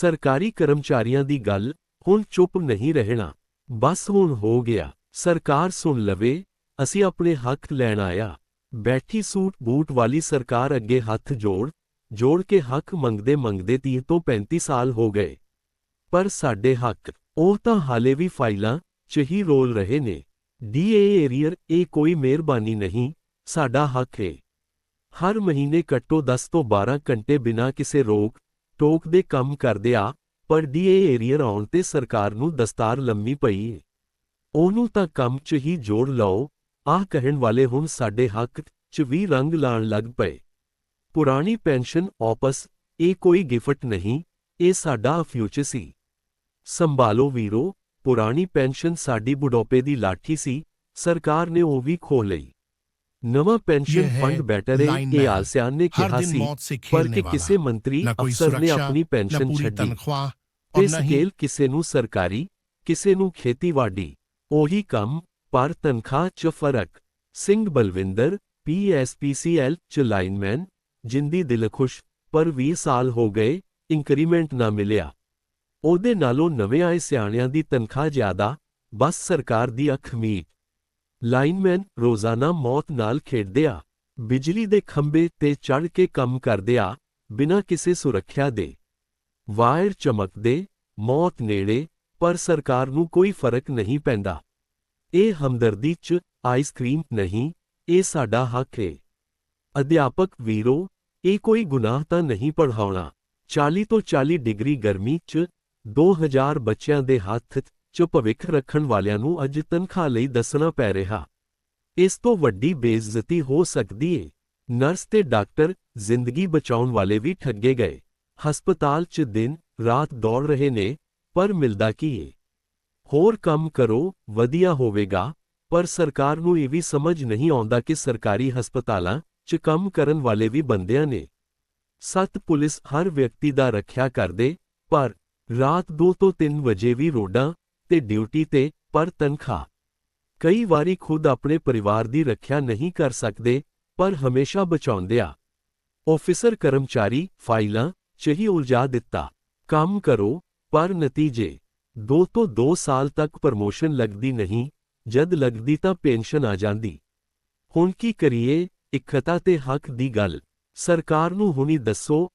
ਸਰਕਾਰੀ ਕਰਮਚਾਰੀਆਂ ਦੀ ਗੱਲ, ਹੁਣ ਚੁੱਪ ਨਹੀਂ ਰਹਿਣਾ। ਬਸ ਹੁਣ ਹੋ ਗਿਆ, ਸਰਕਾਰ ਸੁਣ ਲਵੇ, ਅਸੀਂ ਆਪਣੇ ਹੱਕ ਲੈਣ ਆਇਆ। ਬੈਠੀ ਸੂਟ ਬੂਟ ਵਾਲੀ ਸਰਕਾਰ ਅੱਗੇ ਹੱਥ ਜੋੜ ਜੋੜ ਕੇ ਹੱਕ ਮੰਗਦੇ ਮੰਗਦੇ 30 ਤੋਂ 35 ਸਾਲ ਹੋ ਗਏ। ਪਰ ਸਾਡੇ ਹੱਕ, ਉਹ ਤਾਂ ਹਾਲੇ ਵੀ ਫਾਈਲਾਂ 'ਚ ਹੀ ਰੋਲ ਰਹੇ ਨੇ। ਡੀਏ ਏਰੀਅਰ, ਇਹ ਕੋਈ ਮਿਹਰਬਾਨੀ ਨਹੀਂ, ਸਾਡਾ ਹੱਕ ਹੈ ਹਰ ਮਹੀਨੇ ਘੱਟੋ 10 ਤੋਂ 12 ਘੰਟੇ ਬਿਨਾਂ ਕਿਸੇ ਰੋਕ ਟੋਕ ਦੇ ਕੰਮ ਕਰਦੇ ਆ, ਪਰ ਡੀਏ ਏਰੀਅਰ ਆਉਣ ਤੇ ਸਰਕਾਰ ਨੂੰ ਦਸਤਾਰ ਲੰਮੀ ਪਈ ਏ। ਉਹਨੂੰ ਤਾਂ ਕੰਮ 'ਚ ਹੀ ਜੋੜ ਲਓ, ਆਹ ਕਹਿਣ ਵਾਲੇ ਹੁਣ ਸਾਡੇ ਹੱਕ 'ਚ ਵੀ ਰੰਗ ਲਾਣ ਲੱਗ ਪਏ। ਪੁਰਾਣੀ ਪੈਨਸ਼ਨ ਆਪਸ ਇਹ ਕੋਈ ਗਿਫਟ ਨਹੀਂ, ਇਹ ਸਾਡਾ ਫਿਊਚਰ ਸੀ। ਸੰਭਾਲੋ ਵੀਰੋ, ਪੁਰਾਣੀ ਪੈਨਸ਼ਨ ਸਾਡੀ ਬੁਢਾਪੇ ਦੀ ਲਾਠੀ ਸੀ, ਸਰਕਾਰ ਨੇ ਉਹ ਵੀ ਖੋਹ ਲਈ। ਨਵਾਂ ਪੈਨਸ਼ਨ ਇਹ ਹੈ ਫੰਡ ਬੈਟਰ ਹੈ ਇਹ ਲਾਈਨਮੈਨ। ਆਸਿਆਨ ਨੇ हर ਕਿਹਾ दिन ਸੀ मौत से ਪਰ खेलने ਕਿ वाला ਕਿਸੇ ਮੰਤਰੀ न कोई ਅਫਸਰ ਨੇ सुरक्षा ਆਪਣੀ न ਪੈਨਸ਼ਨ पूरी ਛੱਡੀ तनख्वाह ਤੇ और न ही ਸਕੇਲ ਕਿਸੇ ਨੂੰ ਸਰਕਾਰੀ ਕਿਸੇ ਨੂੰ ਖੇਤੀਬਾੜੀ ਉਹੀ ਕੰਮ ਪਰ ਤਨਖਾਹ 'ਚ ਫਰਕ ਸਿੰਘ ਬਲਵਿੰਦਰ ਪੀਐਸਪੀਸੀਐਲ ਚ ਲਾਈਨਮੈਨ ਜਿੰਦੀ ਦਿਲ ਖੁਸ਼ ਪਰ 20 ਸਾਲ ਹੋ ਗਏ ਇੰਕਰੀਮੈਂਟ ਨਾ ਮਿਲਿਆ ਉਹਦੇ ਨਾਲੋਂ ਨਵੇਂ ਆਏ ਸਿਆਣਿਆਂ ਦੀ ਤਨਖਾਹ ਜ਼ਿਆਦਾ ਬਸ ਸਰਕਾਰ ਦੀ ਅੱਖ ਮੀਟ ਲਾਈਨਮੈਨ ਰੋਜ਼ਾਨਾ ਮੌਤ ਨਾਲ ਖੇਡਦੇ ਆ। ਬਿਜਲੀ ਦੇ ਖੰਭੇ ਤੇ ਚੜ੍ਹ ਕੇ ਕੰਮ ਕਰਦੇ ਆ, ਬਿਨਾਂ ਕਿਸੇ ਸੁਰੱਖਿਆ ਦੇ। ਵਾਇਰ ਚਮਕਦੇ, ਮੌਤ ਨੇੜੇ, ਪਰ ਸਰਕਾਰ ਨੂੰ ਕੋਈ ਫ਼ਰਕ ਨਹੀਂ ਪੈਂਦਾ। ਇਹ ਹਮਦਰਦੀ 'ਚ ਆਈਸਕ੍ਰੀਮ ਨਹੀਂ, ਇਹ ਸਾਡਾ ਹੱਕ ਹੈ ਅਧਿਆਪਕ ਵੀਰੋ, ਇਹ ਕੋਈ ਗੁਨਾਹ ਤਾਂ ਨਹੀਂ ਪੜ੍ਹਾਉਣਾ। 40 ਤੋਂ 40 ਡਿਗਰੀ ਗਰਮੀ 'ਚ 2000 ਬੱਚਿਆਂ ਦੇ ਹੱਥ 'ਚ ਭਵਿੱਖ ਰੱਖਣ ਵਾਲਿਆਂ ਨੂੰ ਅੱਜ ਤਨਖਾਹ ਲਈ ਦੱਸਣਾ ਪੈ ਰਿਹਾ। ਇਸ ਤੋਂ ਵੱਡੀ ਬੇਇੱਜ਼ਤੀ ਹੋ ਸਕਦੀ ਏ। ਨਰਸ ਤੇ ਡਾਕਟਰ ਜ਼ਿੰਦਗੀ ਬਚਾਉਣ ਵਾਲੇ ਵੀ ਠੱਗੇ ਗਏ। ਹਸਪਤਾਲ 'ਚ ਦਿਨ ਰਾਤ ਦੌੜ ਰਹੇ ਨੇ, ਪਰ ਮਿਲਦਾ ਕੀ ਏ? ਹੋਰ ਕੰਮ ਕਰੋ, ਵਧੀਆ ਹੋਵੇਗਾ, ਪਰ ਸਰਕਾਰ ਨੂੰ ਇਹ ਵੀ ਸਮਝ ਨਹੀਂ ਆਉਂਦਾ ਕਿ ਸਰਕਾਰੀ ਹਸਪਤਾਲਾਂ 'ਚ ਕੰਮ ਕਰਨ ਵਾਲੇ ਵੀ ਬੰਦਿਆਂ ਨੇ। ਸੱਤ ਪੁਲਿਸ ਹਰ ਵਿਅਕਤੀ ਦਾ ਰੱਖਿਆ ਕਰਦੇ, ਪਰ ਰਾਤ 2 ਤੋਂ 3 ਵਜੇ ਵੀ ਰੋਡਾਂ ਤੇ ਡਿਊਟੀ ਤੇ, ਪਰ ਤਨਖਾਹ। ਕਈ ਵਾਰੀ ਖੁਦ ਆਪਣੇ ਪਰਿਵਾਰ ਦੀ ਰੱਖਿਆ ਨਹੀਂ ਕਰ ਸਕਦੇ, ਪਰ ਹਮੇਸ਼ਾ ਬਚਾਉਂਦੇ ਆ। ਆਫਿਸਰ ਕਰਮਚਾਰੀ, ਫਾਈਲਾਂ 'ਚ ਹੀ ਉਲਝਾ ਦਿੱਤਾ। ਕੰਮ ਕਰੋ, ਪਰ ਨਤੀਜੇ। 2 ਤੋਂ 2 ਸਾਲ ਤੱਕ ਪ੍ਰਮੋਸ਼ਨ ਲੱਗਦੀ ਨਹੀਂ, ਜਦ ਲੱਗਦੀ ਤਾਂ ਪੈਨਸ਼ਨ ਆ ਜਾਂਦੀ। ਹੁਣ ਕੀ ਕਰੀਏ ਇਕਤਾ ਤੇ ਹੱਕ ਦੀ ਗੱਲ। ਸਰਕਾਰ ਨੂੰ ਹੁਣੀ ਦੱਸੋ